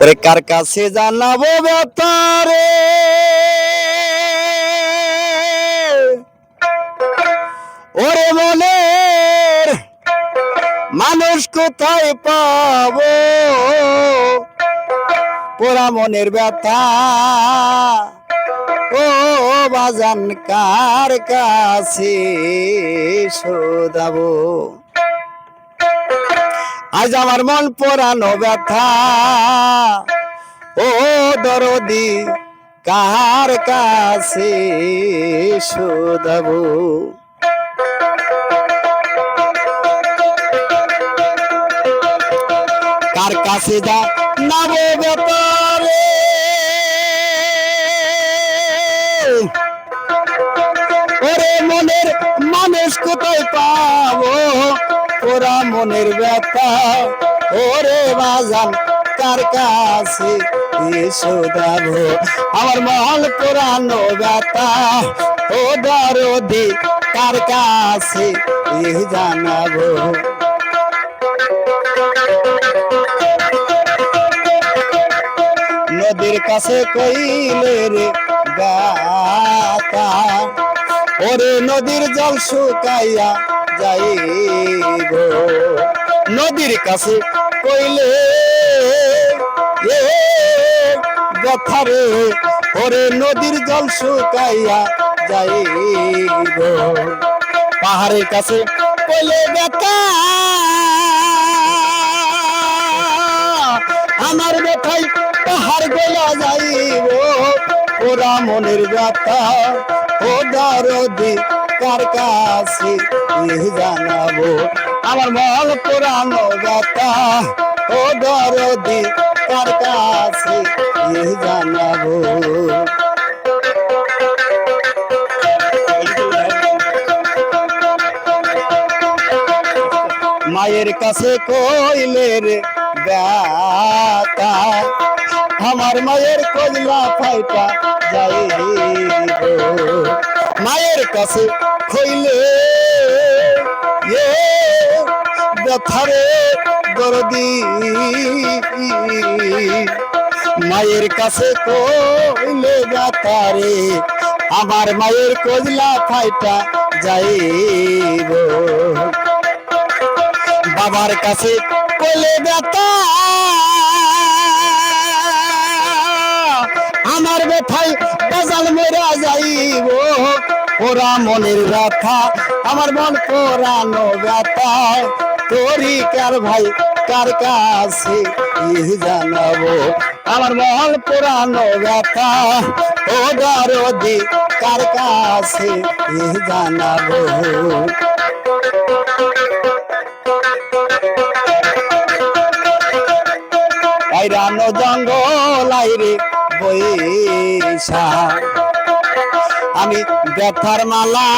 ওরে কার কাছে জানাব ব্যাপারে ওরে মনের মানুষ কোথায় পাবো? পোড়া মনের ব্যথা। ও বাজান কার কাছে শোধাবো? আজ আমার মন পোড়ানো ব্যথা। ও দরদি, কার কাছে শোধাবো? কার কাছে যা নাবো ব্যাপারে ওরে মনের মানুষ কোথায় পাবো? ওরা মনের ব্যথা। ওরে বাজান, কার কাছে শোধাবো আমার মহল পুরানো ব্যথা। ও দরদি, কার কাছে জানাব? নদীর কাছে কইলে রে গাতা ওরে নদীর জল শুকাইয়া যাইব। নদীর কাছে কইলে, এ ব্যথারে ওরে নদীর জল শুকাইয়া যাইব। পাহাড়ের কাছে কইলে ব্যথা আমার ব্যথাই পাহাড় গলা যাইব। ওরা মনের ব্যথা, ও দরদি কার কাছে জানাব? আমার মল পুরানো ব্যথা। ও দরদি, কার কাছে জানাব? মায়ের কাছে কইলে রে ব্যথা। আমার মায়ের কজলা ফাইটা যাইব। মায়ের কাছে কইলে এ ব্যথারে দরদি। মায়ের কাছে কইলে ব্যথারে আমার মায়ের কজলা ফাইটা যাইব। বাবার কাছে কোলে ব্যথা, আমার ব্যথায় ওরা মনের ব্যথা, আমার মন পোড়ানো ব্যথা। তোরি কার ভাই, কার কাছে জানাব? আমার মন পোড়ানো ব্যথা, ও দরদি, কার কাছে জানাব? রানো জঙ্গল আইরে বৈশা আমি ব্যথার মালা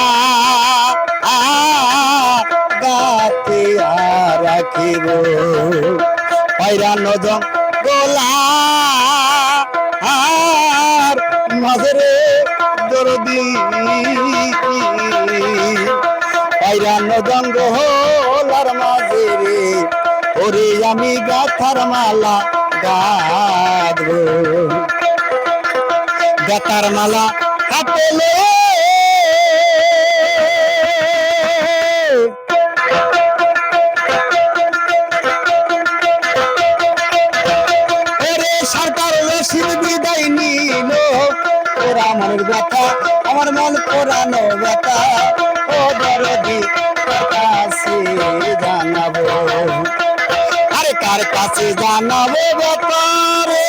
গাতে রাখিব। রানো জঙ্গল আর মাঝরে দরদি। রানো জঙ্গল আর মাঝরে, ওরে আমি গাথার মালা গাধবো। গাতার মালা ওরে সরকার রসিদ বিদায় নিল। ওরা মনের ব্যথা, আমার মন পোড়ানো ব্যথা। ও দরদি, কাছে জানাব। আরে কার কাছে জানাব ব্যাপারে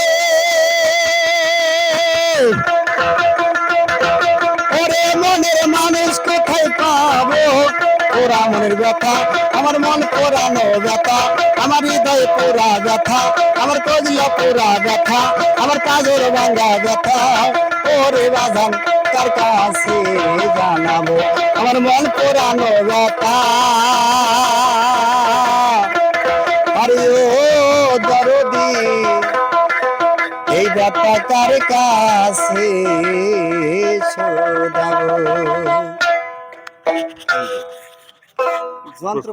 মনের মানুষ কোথায় পাবো? ওরা মনের ব্যথা, আমার মন পোড়ানো ব্যথা, আমার হৃদয় পোড়া ব্যথা, আমার কজলা পোড়া ব্যথা, আমার কাজের ভাঙ্গা ব্যথা। ওরে বাজান কার কাছে জানাব? আমার মন পোড়ানো ব্যথা। এই ব্যাপার কার কাছে যন্ত্র